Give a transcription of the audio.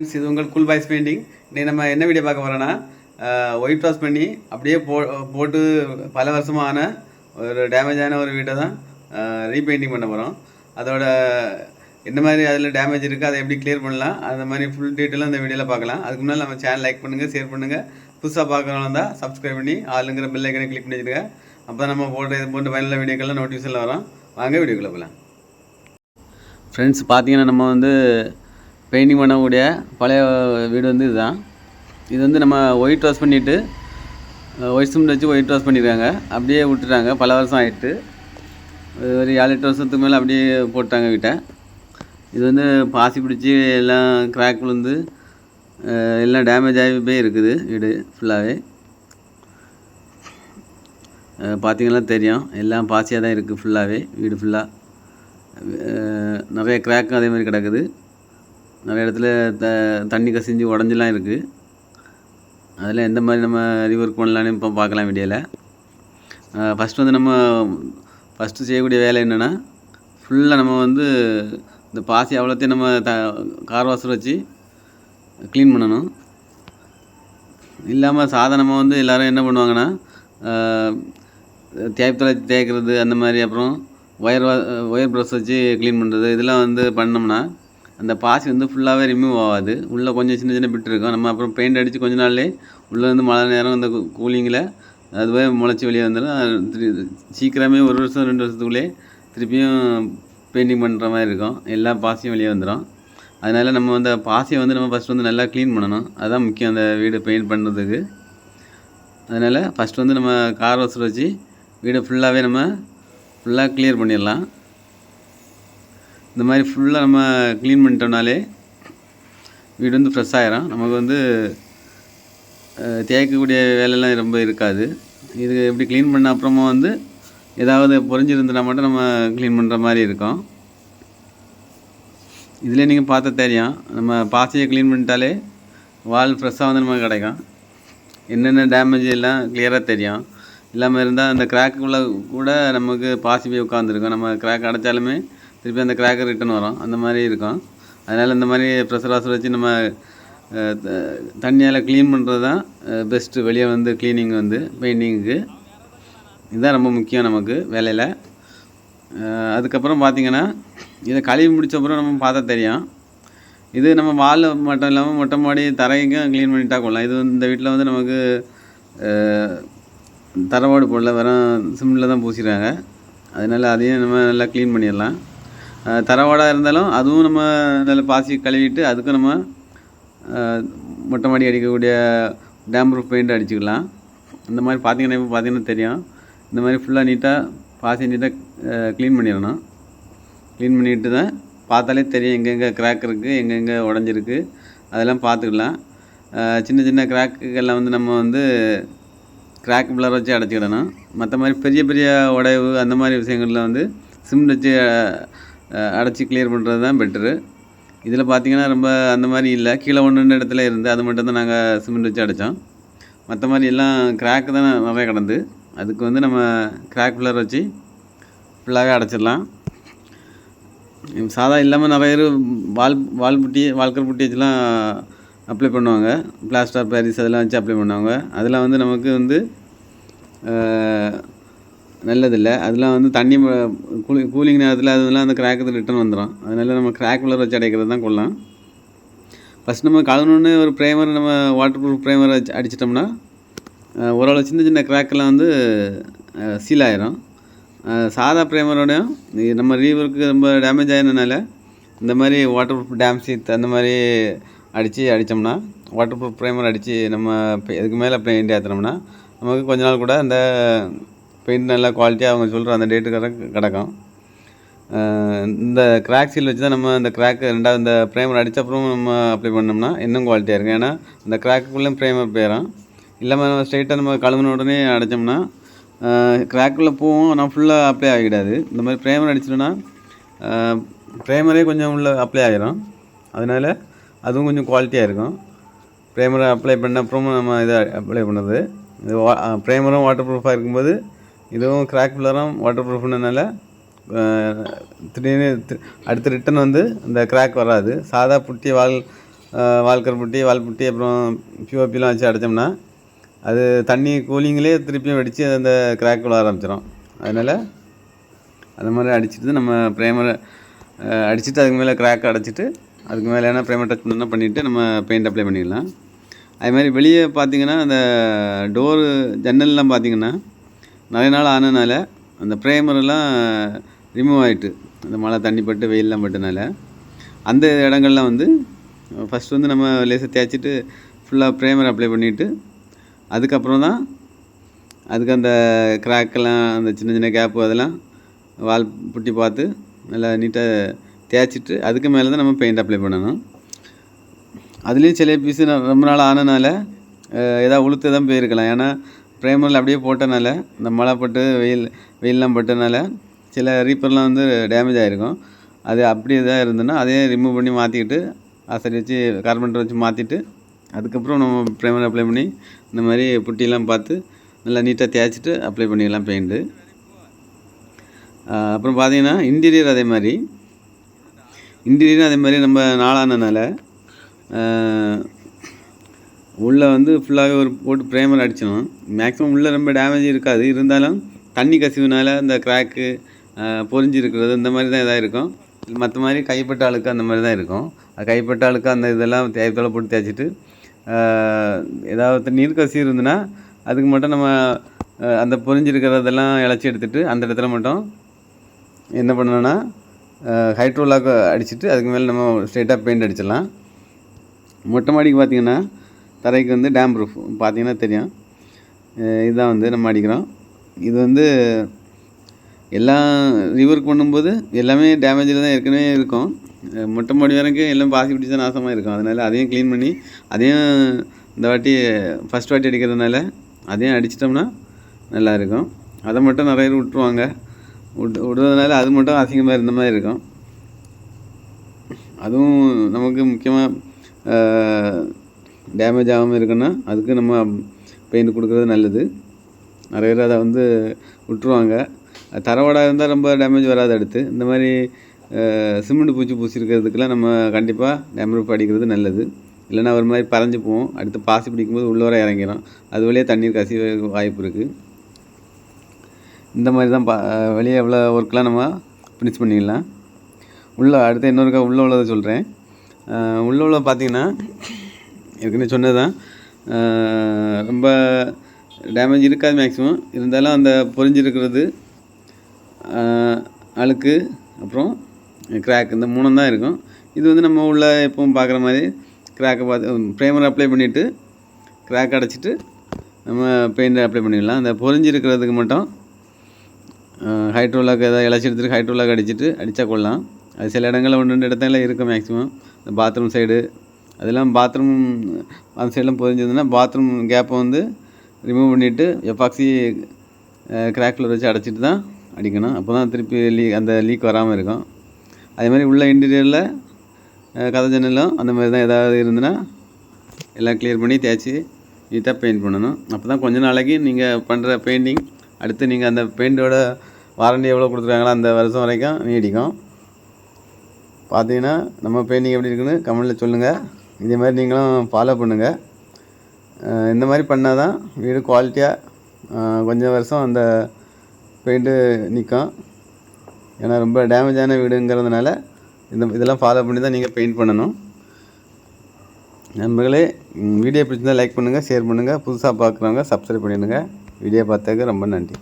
இது உங்கள் cool boys painting இன்னைக்கு நம்ம என்ன வீடியோ பார்க்க போகிறோன்னா ஒயிட் வாஷ் பண்ணி அப்படியே போ போட்டு பல வருஷமான ஒரு டேமேஜான ஒரு வீட்டை தான் ரீபெயிண்டிங் பண்ண போகிறோம் அதோட என்ன மாதிரி அதில் டேமேஜ் இருக்குது அதை எப்படி கிளியர் பண்ணலாம் அந்த மாதிரி ஃபுல் டீட்டெயிலாக அந்த வீடியோவில் பார்க்கலாம். அதுக்கு முன்னால் நம்ம சேனல் லைக் பண்ணுங்கள் ஷேர் பண்ணுங்கள் புதுசாக பார்க்குறவங்க தான் சப்ஸ்கிரைப் பண்ணி ஆளுங்கிற பெல் ஐக்கனை கிளிக் பண்ணி வச்சுருங்க அப்போ தான் நம்ம போடுற இது போன்ற பயனுள்ள வீடியோக்கெல்லாம் நோட்டிஃபிகேஷனில் வரோம். வாங்க வீடியோக்குள்ளே போகலாம். ஃப்ரெண்ட்ஸ் பார்த்தீங்கன்னா நம்ம வந்து பெயிண்டிங் பண்ணக்கூடிய பழைய வீடு வந்து இதுதான். இது வந்து நம்ம ஒயிட் வாஷ் பண்ணிவிட்டு ஒயிட் சிமெண்ட் வச்சு ஒயிட் வாஷ் பண்ணியிருக்காங்க அப்படியே விட்டுட்டாங்க. பல வருஷம் ஆகிட்டு ஒரு ஏழு எட்டு வருஷத்துக்கு மேலே அப்படியே போட்டாங்க வீட்டை. இது வந்து பாசி பிடிச்சி எல்லாம் கிராக் விழுந்து எல்லாம் டேமேஜ் ஆகி போய் இருக்குது வீடு ஃபுல்லாகவே பார்த்திங்கன்னா தெரியும். எல்லாம் பாசியாக தான் இருக்குது ஃபுல்லாகவே வீடு ஃபுல்லாக நிறைய கிராக்கும் அதே மாதிரி கிடக்குது. நிறைய இடத்துல த தண்ணி கசிஞ்சு உடஞ்சிலாம் இருக்குது அதில் எந்த மாதிரி நம்ம ரிவர்க் பண்ணலான்னு இப்போ பார்க்கலாம் வீடியோவில் ஃபஸ்ட்டு வந்து நம்ம ஃபஸ்ட்டு செய்யக்கூடிய வேலை என்னென்னா ஃபுல்லாக நம்ம வந்து இந்த பாசி அவ்வளோத்தையும் நம்ம த கார் வாஷர் வச்சு க்ளீன் பண்ணணும். இல்லாமல் சாதாரணமாக வந்து எல்லோரும் என்ன பண்ணுவாங்கன்னா தேய்த்தலை தேய்க்கிறது அந்த மாதிரி அப்புறம் ஒயர் ஒயர் ப்ரஷ் வச்சு க்ளீன் பண்ணுறது இதெல்லாம் வந்து பண்ணோம்னா அந்த பாசி வந்து ஃபுல்லாகவே ரிமூவ் ஆகாது. உள்ளே கொஞ்சம் சின்ன சின்ன பிட் இருக்கும். நம்ம அப்புறம் பெயிண்ட் அடித்து கொஞ்ச நாள்லேயே உள்ளே வந்து மழை நேரம் அந்த கூலிங்கில் அதுவே முளைச்சி வெளியே வந்துடும் சீக்கிரமே ஒரு வருஷம் ரெண்டு வருஷத்துக்குள்ளே திருப்பியும் பெயிண்டிங் பண்ணுற மாதிரி இருக்கும். எல்லா பாசியும் வெளியே வந்துடும் அதனால் நம்ம வந்து பாசியை வந்து நம்ம ஃபஸ்ட் வந்து நல்லா க்ளீன் பண்ணணும். அதுதான் முக்கியம் அந்த வீடு பெயிண்ட் பண்ணுறதுக்கு அதனால் ஃபஸ்ட் வந்து நம்ம கார் வாஷர் வச்சு வீடை ஃபுல்லாகவே நம்ம ஃபுல்லாக க்ளியர் பண்ணிடலாம். இந்த மாதிரி ஃபுல்லாக நம்ம க்ளீன் பண்ணிட்டோம்னாலே வீடு வந்து ஃப்ரெஷ் ஆகிரும் நமக்கு வந்து தேய்க்கக்கூடிய வேலையெல்லாம் ரொம்ப இருக்காது. இது எப்படி க்ளீன் பண்ண அப்புறமா வந்து ஏதாவது பொறிஞ்சிருந்தனா மட்டும் நம்ம க்ளீன் பண்ணுற மாதிரி இருக்கும். இதில் நீங்கள் பார்த்தா தெரியும். நம்ம பாசியை க்ளீன் பண்ணிட்டாலே வால் ஃப்ரெஷ்ஷாக வந்து நமக்கு கிடைக்கும். என்னென்ன டேமேஜ் எல்லாம் கிளியராக தெரியும். இல்லாமல் இருந்தால் அந்த கிராக்குள்ளே கூட நமக்கு பாசி போய் உட்காந்துருக்கும் நம்ம கிராக் அடைச்சாலுமே திருப்பி அந்த கிராக்கர் ரிட்டன் வரும். அந்த மாதிரி இருக்கும். அதனால் இந்த மாதிரி ப்ரெஷர் வாஷர் வச்சு நம்ம த- தண்ணியால் க்ளீன் பண்ணுறது தான் பெஸ்ட்டு வெளியே வந்து க்ளீனிங் வந்து பெயிண்டிங்க்கு இதுதான் ரொம்ப முக்கியம் நமக்கு வேலையில். அதுக்கப்புறம் பார்த்தீங்கன்னா இதை கழுவி முடிச்சப்புறம் நம்ம பார்த்தா தெரியும். இது நம்ம வால் மட்டும் இல்லாமல் மொட்டை மாடி தரைக்கும் க்ளீன் பண்ணிட்டா கொள்ளலாம். இது வந்து இந்த வீட்டில் வந்து நமக்கு தரவாடு போடல வெறும் சிமெண்டில் தான் பூசிடுறாங்க. அதனால் அதையும் நம்ம நல்லா க்ளீன் பண்ணிடலாம். தரவாடாக இருந்தாலும் அதுவும் நம்ம நல்லா பாசி கழுவிட்டு அதுக்கும் நம்ம மொட்டை மாடி அடிக்கக்கூடிய டேம் ப்ரூஃப் பெயிண்ட் அடிச்சுக்கலாம். இந்த மாதிரி பார்த்தீங்கன்னா இப்போ பார்த்தீங்கன்னா தெரியும். இந்த மாதிரி ஃபுல்லாக நீட்டாக பாசி நீட்டாக க்ளீன் பண்ணிடணும். க்ளீன் பண்ணிட்டு தான் பார்த்தாலே தெரியும் எங்கெங்கே கிராக் இருக்குது எங்கெங்கே உடஞ்சிருக்கு. அதெல்லாம் பார்த்துக்கலாம். சின்ன சின்ன கிராக்குகள்லாம் வந்து நம்ம வந்து கிராக் பிளர் வச்சு அடைச்சிக்கிடணும். மற்ற மாதிரி பெரிய பெரிய உடைவு அந்த மாதிரி விஷயங்களில் வந்து சிமெண்ட் வச்சு அடைச்சி கிளியர் பண்ணுறது தான் பெட்ரு இதில் பார்த்தீங்கன்னா ரொம்ப அந்த மாதிரி இல்லை. கீழே ஒன்று ரெண்டு இடத்துல இருந்து அது மட்டும் தான் நாங்கள் சிமெண்ட் வச்சு அடைச்சோம். மற்ற மாதிரி எல்லாம் கிராக்கு தான் நிறைய கிடந்து. அதுக்கு வந்து நம்ம கிராக் பிளர் வச்சு ஃபுல்லாகவே அடைச்சிடலாம். சாதா இல்லாமல் நிறைய பேர் வால் வால் புட்டி வால்கர் புட்டி வச்சுலாம் அப்ளை பண்ணுவாங்க. பிளாஸ்டர் பாரிஸ் அதெல்லாம் வச்சு அப்ளை பண்ணுவாங்க. அதெல்லாம் வந்து நமக்கு வந்து நல்லதில்லை. அதெல்லாம் வந்து தண்ணி கூலி கூலிங் நேரத்தில் அதெல்லாம் அந்த கிராக்கு ரிட்டன் வந்துடும் அதனால நம்ம கிராக் உள்ள வச்சு அடைக்கிறது தான் கொள்ளலாம் ஃபஸ்ட் நம்ம கழுவுனோடனே ஒரு ப்ரைமர் நம்ம வாட்டர் ப்ரூஃப் ப்ரைமர் அடிச்சிட்டோம்னா ஓரளவு சின்ன சின்ன கிராக்கெல்லாம் வந்து சீல் ஆயிரும். சாதா ப்ரைமரோடையும் நம்ம ரீவருக்கு ரொம்ப டேமேஜ் ஆயிருந்தனால இந்த மாதிரி வாட்டர் ப்ரூஃப் டேம் சீத் அந்த மாதிரி அடித்து அடித்தோம்னா வாட்டர் ப்ரூஃப் ப்ரைமர் அடித்து நம்ம இதுக்கு மேலே பெயிண்ட் ஏற்றினோம்னா நமக்கு கொஞ்ச நாள் கூட அந்த பெயிண்ட் நல்லா குவாலிட்டியாக அவங்க சொல்கிற அந்த டேட்டுக்கு கிடக்கும். இந்த கிராக் சீல் வச்சு தான் நம்ம அந்த கிராக் ரெண்டாவது இந்த ப்ரைமர் அடித்த அப்புறம் நம்ம அப்ளை பண்ணோம்னா இன்னும் குவாலிட்டியாக இருக்கும். ஏன்னா இந்த கிராக்குள்ளே ப்ரேமர் போயிடும். இல்லாமல் நம்ம ஸ்ட்ரைட்டாக நம்ம கழுவுன உடனே அடைச்சோம்னா கிராக்குள்ளே போவோம் ஆனால் ஃபுல்லாக அப்ளை ஆகிடாது. இந்த மாதிரி ப்ரேமர் அடிச்சிட்டோன்னா ப்ரேமரே கொஞ்சம் உள்ள அப்ளை ஆகிரும் அதனால் அதுவும் கொஞ்சம் குவாலிட்டியாக இருக்கும். ப்ரைமரை அப்ளை பண்ண அப்புறமும் நம்ம இதை அப்ளை பண்ணுறது இது வா ப்ரைமரும் வாட்டர் ப்ரூஃபாக இருக்கும்போது இதுவும் கிராக் ஃபில்லரும் வாட்டர் ப்ரூஃப்னால திடீர்னு அடுத்து ரிட்டன் வந்து இந்த கிராக் வராது. சாதா புட்டி வால் வால்கர் புட்டி வால் புட்டி அப்புறம் பிஓபிலாம் வச்சு அடைச்சோம்னா அது தண்ணி கூலிங்லேயே திருப்பியும் வெடித்து அந்த கிராக் விழ ஆரம்பிச்சிடும் அதனால் அந்த மாதிரி அடிச்சுட்டு நம்ம ப்ரைமரை அடிச்சுட்டு அதுக்கு மேலே கிராக் அடைச்சிட்டு அதுக்கு மேலே என்ன ப்ரைமர் டச் பண்ணால் பண்ணிவிட்டு நம்ம பெயிண்ட் அப்ளை பண்ணிடலாம். அது மாதிரி வெளியே பார்த்தீங்கன்னா அந்த டோரு ஜன்னல்லாம் பார்த்தீங்கன்னா நிறைய நாள் ஆனதுனால அந்த ப்ரேமரெல்லாம் ரிமூவ் ஆகிட்டு அந்த மழை தண்ணி பட்டு வெயிலெலாம் பட்டனால அந்த இடங்கள்லாம் வந்து ஃபஸ்ட் வந்து நம்ம லேசாக தேய்ச்சிட்டு ஃபுல்லாக ப்ரைமர் அப்ளை பண்ணிவிட்டு அதுக்கப்புறம் தான் அதுக்கு அந்த கிராக்கெல்லாம் அந்த சின்ன சின்ன கேப்பு அதெல்லாம் வால் புட்டி பார்த்து நல்லா நீட்டாக தேய்ச்சிட்டு அதுக்கு மேலே தான் நம்ம பெயிண்ட் அப்ளை பண்ணணும். அதுலேயும் சில பீஸு ரொம்ப நாள் ஆனனால ஏதாவது உளுத்து தான் போயிருக்கலாம். ஏன்னா ப்ரைமரில் அப்படியே போட்டனால இந்த மழை பட்டு வெயில் வெயிலெலாம் பட்டனால சில ரீப்பர்லாம் வந்து டேமேஜ் ஆகிருக்கும் அது அப்படி இதாக இருந்ததுன்னா அதையும் ரிமூவ் பண்ணி மாற்றிக்கிட்டு ஆசரி வச்சு கார்பெண்டர் வச்சு மாற்றிட்டு அதுக்கப்புறம் நம்ம ப்ரைமர் அப்ளை பண்ணி இந்த மாதிரி புட்டிலாம் பார்த்து நல்லா நீட்டாக தேய்ச்சிட்டு அப்ளை பண்ணிடலாம் பெயிண்ட்டு அப்புறம் பார்த்தீங்கன்னா இன்டீரியர் அதே மாதிரி. இன்டீரியரும் அதே மாதிரி நம்ம நாளானனால உள்ளே வந்து ஃபுல்லாகவே ஒரு போட்டு ப்ரேமர் அடிச்சிடும் மேக்ஸிமம் உள்ளே ரொம்ப டேமேஜ் இருக்காது. இருந்தாலும் தண்ணி கசிவுனால இந்த கிராக்கு பொறிஞ்சிருக்கிறது இந்த மாதிரி தான் இதாக இருக்கும். மற்ற மாதிரி கைப்பட்ட அழுக்கு அந்த மாதிரி தான் இருக்கும். அது கைப்பட்ட அழுக்கு அந்த இதெல்லாம் தேய்த்தோட போட்டு தேய்ச்சிட்டு ஏதாவது நீர் கசிவு இருந்ததுன்னா அதுக்கு மட்டும் நம்ம அந்த பொறிஞ்சிருக்கிறதெல்லாம் இளச்சி எடுத்துகிட்டு அந்த இடத்துல மட்டும் என்ன பண்ணணும்னா ஹைட்ரோலாக் அடிச்சுட்டு அதுக்கு மேலே நம்ம ஸ்ட்ரெயிட்டாக பெயிண்ட் அடிச்சிடலாம். மொட்டை மாடிக்கு பார்த்திங்கன்னா தரைக்கு வந்து டேம் ப்ரூஃப் பார்த்தீங்கன்னா தெரியும். இதுதான் வந்து நம்ம அடிக்கிறோம். இது வந்து எல்லாம் ரிவர்க் பண்ணும்போது எல்லாமே டேமேஜில் தான் ஏற்கனவே இருக்கும். மொட்டை மாடி வரைக்கும் எல்லாம் பாசி பிடிச்சி தான் நாசமாக இருக்கும். அதனால் அதையும் க்ளீன் பண்ணி அதையும் இந்த வாட்டி ஃபஸ்ட் வாட்டி அடிக்கிறதுனால அதையும் அடிச்சிட்டோம்னா நல்லா இருக்கும். அதை மட்டும் நிறைய பேர் விட்ருவாங்க விட் விடுறதுனால அது மட்டும் அசிங்கமாக இருந்த மாதிரி இருக்கும். அதுவும் நமக்கு முக்கியமாக டேமேஜ் ஆகாமல் இருக்குன்னா அதுக்கு நம்ம பெயிண்ட் கொடுக்குறது நல்லது. நிறைய பேர் அதை வந்து விட்ருவாங்க தரவடாக இருந்தால் ரொம்ப டேமேஜ் வராது அடுத்து. இந்த மாதிரி சிமெண்ட் பூச்சி பூசிருக்கிறதுக்கெல்லாம் நம்ம கண்டிப்பாக டேமேஜ் அடிக்கிறது நல்லது. இல்லைன்னா ஒரு மாதிரி பறஞ்சு போவோம். அடுத்து பாசி பிடிக்கும்போது உள்ளே வர இறங்கிடும் அது வழியாக தண்ணீர் கசிவு வாய்ப்பு இருக்குது இந்த மாதிரி தான் பா வெளியே எவ்வளோ ஒர்க்கெலாம் நம்ம ஃபினிஷ் பண்ணிடலாம். உள்ளே அடுத்து இன்னொருக்கா உள்ளே உள்ளதை சொல்கிறேன் உள்ளே உள்ள பார்த்தீங்கன்னா ஏற்கனவே சொன்னது தான் ரொம்ப டேமேஜ் இருக்காது மேக்ஸிமம் இருந்தாலும் அந்த பொறிஞ்சிருக்கிறது அழுக்கு அப்புறம் கிராக் இந்த மூணும் தான் இருக்கும். இது வந்து நம்ம உள்ள எப்பவும் பார்க்குற மாதிரி கிராக்கை பார்த்து ப்ரைமர் அப்ளை பண்ணிவிட்டு கிராக் அடைச்சிட்டு நம்ம பெயிண்டை அப்ளை பண்ணிடலாம். அந்த பொறிஞ்சிருக்கிறதுக்கு மட்டும் ஹைட்ரோலாக் ஏதாவது இலச்சி எடுத்துட்டு ஹைட்ரோலாக் அடிச்சுட்டு அடித்தா கொள்ளலாம் அது சில இடங்களில் ஒன்று ரெண்டு இடத்துல இருக்கும் மேக்ஸிமம் இந்த பாத்ரூம் சைடு அதெல்லாம் பாத்ரூம் அந்த சைடெலாம் பொதிஞ்சதுன்னா பாத்ரூம் கேப்பை வந்து ரிமூவ் பண்ணிவிட்டு எப்பாக்சி கிராக்கில் வச்சு அடைச்சிட்டு தான் அடிக்கணும். அப்போ தான் திருப்பி லீக் அந்த லீக் வராமல் இருக்கும். அதே மாதிரி உள்ள இன்டீரியரில் கதை ஜன்னலும் அந்த மாதிரி தான் ஏதாவது இருந்துன்னா எல்லாம் க்ளியர் பண்ணி தேய்ச்சி நீட்டாக பெயிண்ட் பண்ணணும். அப்போ தான் கொஞ்ச நாளைக்கு நீங்கள் பண்ணுற பெயிண்டிங் அடுத்து நீங்கள் அந்த பெயிண்டோட வாரண்டி எவ்வளோ கொடுத்துருக்காங்களோ அந்த வருஷம் வரைக்கும் நீடிக்கும். பார்த்தீங்கன்னா நம்ம பெயிண்டிங் எப்படி இருக்குன்னு கமெண்டில் சொல்லுங்கள் இதே மாதிரி நீங்களும் ஃபாலோ பண்ணுங்கள் இந்த மாதிரி பண்ணால் தான் வீடு குவாலிட்டியாக கொஞ்சம் வருஷம் அந்த பெயிண்ட்டு நிற்கும் ஏன்னா ரொம்ப டேமேஜான வீடுங்கிறதுனால இந்த இதெல்லாம் ஃபாலோ பண்ணி தான் நீங்கள் பெயிண்ட் பண்ணணும். நண்பர்களே வீடியோ பிடிச்சிருந்தால் லைக் பண்ணுங்கள் ஷேர் பண்ணுங்கள் புதுசாக பார்க்குறவங்க சப்ஸ்கிரைப் பண்ணிடுங்க. வீடியோ பார்த்ததுக்கு ரொம்ப நன்றி.